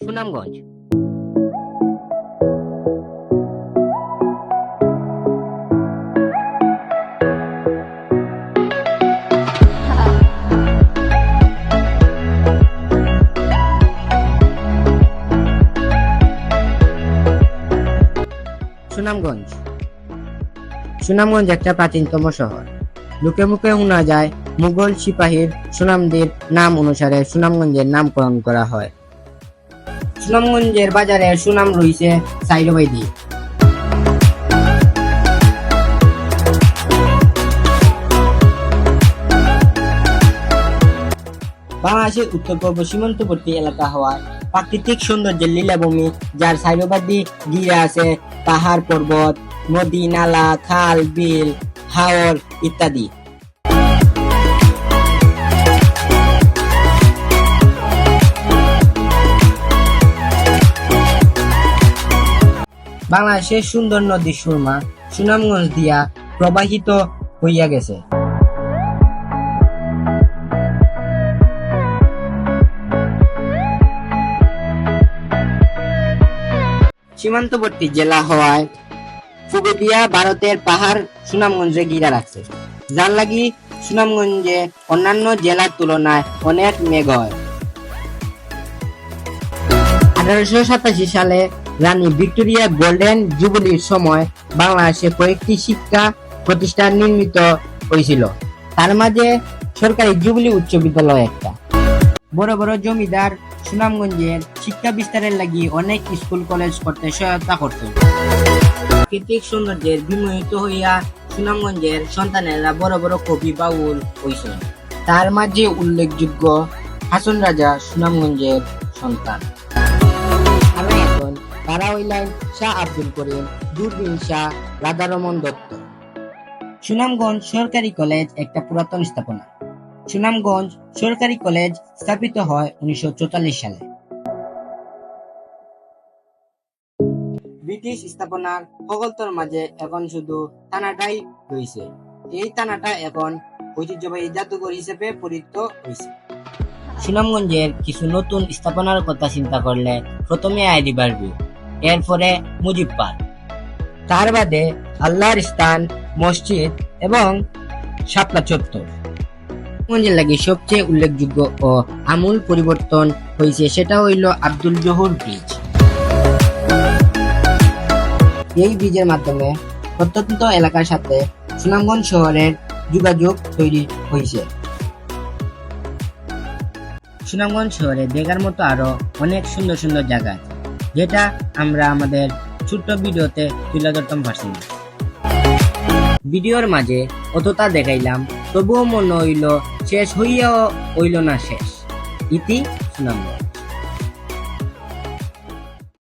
সুনামগঞ্জ। সুনামগঞ্জ। সুনামগঞ্জ একটা প্রাচীনতম শহর। লোকে মুখে শোনা যায় মুঘল সিপাহীর সুনামদের নাম অনুসারে সুনামগঞ্জের নামকরণ করা হয়। সুনামগঞ্জের বাজারে সুনাম রয়েছে সাইরবাইদি বাংলাদেশের উত্তর পূর্ব সীমান্তবর্তী এলাকা হওয়ায় প্রাকৃতিক সৌন্দর্যের লীলাভূমি যার সাইডবাদি ঘিরে আছে, পাহাড় পর্বত, নদী, নালা, খাল, বিল, হাওর ইত্যাদি। বাংলাদেশের সুন্দর নদী সুরমা সুনামগঞ্জ দিয়া প্রবাহিত হইয়া গেছে। সীমান্তবর্তী জেলা হওয়ায় ফুগদিয়া ভারতের পাহাড় সুনামগঞ্জে ঘিরে রাখছে। যার লাগি সুনামগঞ্জে অন্যান্য জেলার তুলনায় অনেক মেঘ হয়। আঠারোশো সাতাশি সালে রানী ভিক্টোরিয়া গোল্ডেন জুবিলির সময় বাংলাদেশে কয়েকটি শিক্ষা প্রতিষ্ঠান নির্মিত হয়েছিল। তার মাঝে সরকারি জুবিলি উচ্চ বিদ্যালয় একটা। বড় বড় জমিদার সুনামগঞ্জের শিক্ষা বিস্তারের লাগি অনেক স্কুল, কলেজ করতে সহায়তা করত প্রাকৃতিক সৌন্দর্যের বিমোহিত হইয়া সুনামগঞ্জের সন্তানেরা বড় বড় কবি বাউল হয়েছে তার মাঝে উল্লেখযোগ্য হাসন রাজা সুনামগঞ্জের সন্তান। শাহ আব্দুল করিম, দূরবীন শাহ, রাধারমন দত্ত। সুনামগঞ্জ সরকারি কলেজ একটা পুরাতন স্থাপনা। সুনামগঞ্জ সরকারি কলেজ স্থাপিত হয় উনিশশো সালে। ব্রিটিশ স্থাপনার সকলতর মাঝে এখন শুধু থানাটাই রয়েছে। এই থানাটা এখন ঐতিহ্যবাহী জাদুঘর হিসেবে পরিচিত হয়েছে। সুনামগঞ্জের কিছু নতুন স্থাপনার কথা চিন্তা করলে প্রথমে রিভার ভিউ। এরপরে মুজিব পার্ক তার বাদে আল্লাহর স্থান, মসজিদ এবং শাপলা চত্বর। সুনামগঞ্জের লাগে সবচেয়ে উল্লেখযোগ্য ও আমূল পরিবর্তন হয়েছে সেটা হইল আব্দুল জহুর ব্রিজ। এই ব্রিজের মাধ্যমে প্রত্যন্ত এলাকার সাথে সুনামগঞ্জ শহরের যোগাযোগ তৈরি হয়েছে সুনামগঞ্জ শহরে দেখার মতো আরও অনেক সুন্দর সুন্দর জায়গা আছে। যেটা আমরা আমাদের ছোট্ট ভিডিওতে তুলে ধরতাম পারছি ভিডিওর মাঝে অতটা দেখাইলাম, তবুও মনে হইল শেষ হইয়াও হইল না শেষ। ইতি সুনামগঞ্জ